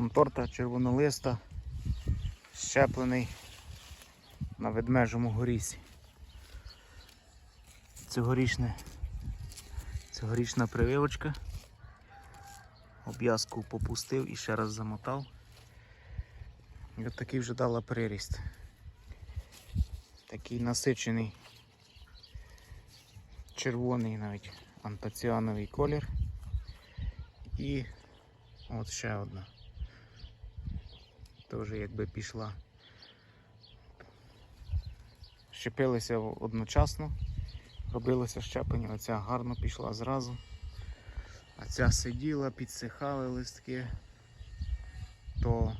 конторта червонолиста, щеплений на ведмежому горісі. Цьогорічне, цьогорічна прививочка. Обв'язку попустив і ще раз замотав. І от такий вже дала приріст. Такий насичений червоний навіть антоціановий колір. І от ще одна. Теж якби пішла. Щепилися одночасно, робилося щеплення, оця гарно пішла зразу. А ця сиділа, підсихали листки, то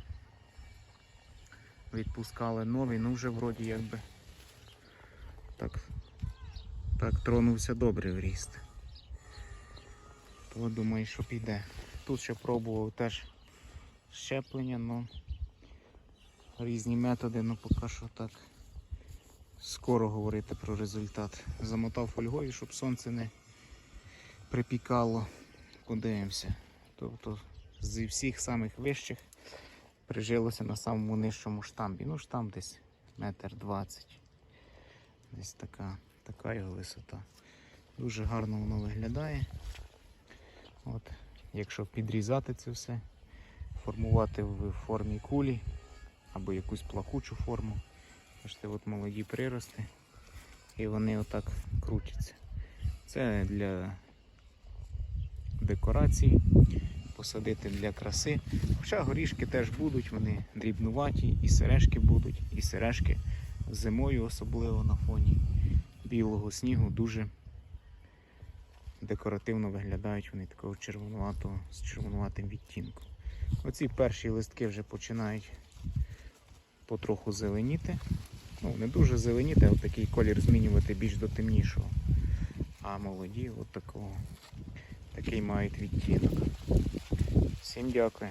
відпускали нові, ну вже вроді якби так, так тронувся добре в ріст. То думаю, що піде. Тут ще пробував теж щеплення, але різні методи, ну поки що так скоро говорити про результат. Замотав фольгою, щоб сонце не припікало. Подивимося. Тобто зі всіх самих вищих прижилося на самому нижчому штамбі. Ну, штамп десь метр двадцять. Десь така, така його висота. Дуже гарно воно виглядає. От, якщо підрізати це все, формувати в формі кулі або якусь плахучу форму. Бачите, от молоді прирости і вони отак крутяться. Це для декорації, посадити для краси. Хоча горішки теж будуть, вони дрібнуваті, і сережки будуть, і сережки зимою, особливо на фоні білого снігу, дуже декоративно виглядають вони такого червонуватого з червонуватим відтінком. Оці перші листки вже починають потроху зеленіти. Ну, не дуже зеленіти, а такий колір змінювати більш до темнішого. А молоді от такого, такий мають відтінок. Всім дякую.